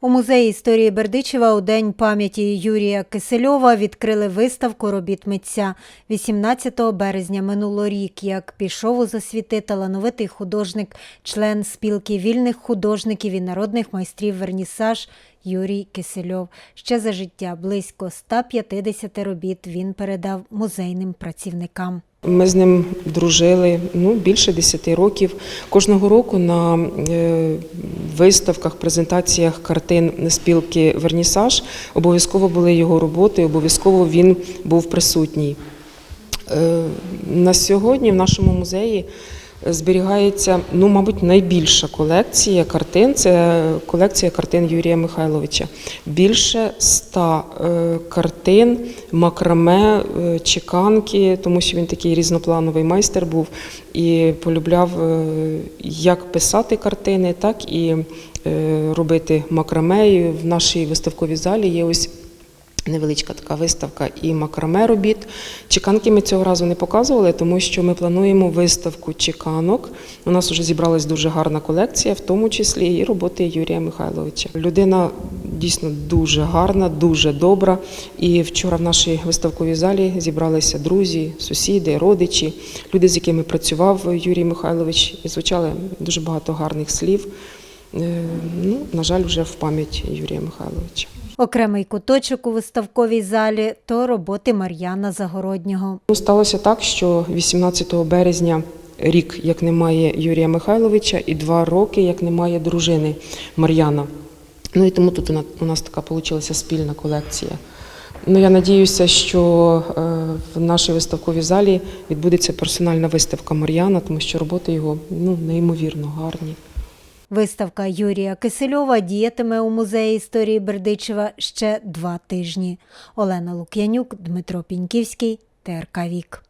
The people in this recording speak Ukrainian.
У музеї історії Бердичева у День пам'яті Юрія Кисельова відкрили виставку робіт митця 18 березня минулорік. Як пішов у засвіти талановитий художник, член спілки вільних художників і народних майстрів Вернісаж Юрій Кисельов. Ще за життя близько 150 робіт він передав музейним працівникам. Ми з ним дружили ну, більше 10 років. Кожного року на е, виставках, презентаціях картин спілки Вернісаж обов'язково були його роботи, обов'язково він був присутній. Е, На сьогодні в нашому музеї зберігається, ну, мабуть, найбільша колекція картин. Це колекція картин Юрія Михайловича. Більше ста е, картин, макраме, е, чеканки, тому що він такий різноплановий майстер був і полюбляв е, як писати картини, так і робити макраме. І В нашій виставковій залі є ось. Невеличка така виставка і макраме робіт. Чеканки ми цього разу не показували, тому що ми плануємо виставку чеканок. У нас вже зібралась дуже гарна колекція, в тому числі і роботи Юрія Михайловича. Людина дійсно дуже гарна, дуже добра. І вчора в нашій виставковій залі зібралися друзі, сусіди, родичі, люди, з якими працював Юрій Михайлович, і звучали дуже багато гарних слів. Е, Ну, на жаль, вже в пам'ять Юрія Михайловича. Окремий куточок у виставковій залі то роботи Мар'яна Загороднього. Ну, сталося так, що 18 березня рік, як немає Юрія Михайловича, і два роки, як немає дружини Мар'яна. Ну і тому тут у нас, така вийшла спільна колекція. Ну, я надіюся, що е, в нашій виставковій залі відбудеться персональна виставка Мар'яна, тому що роботи його ну, неймовірно гарні. Виставка Юрія Кисельова діятиме у музеї історії Бердичева ще два тижні. Олена Лук'янюк, Дмитро Піньківський, ТРК Вік.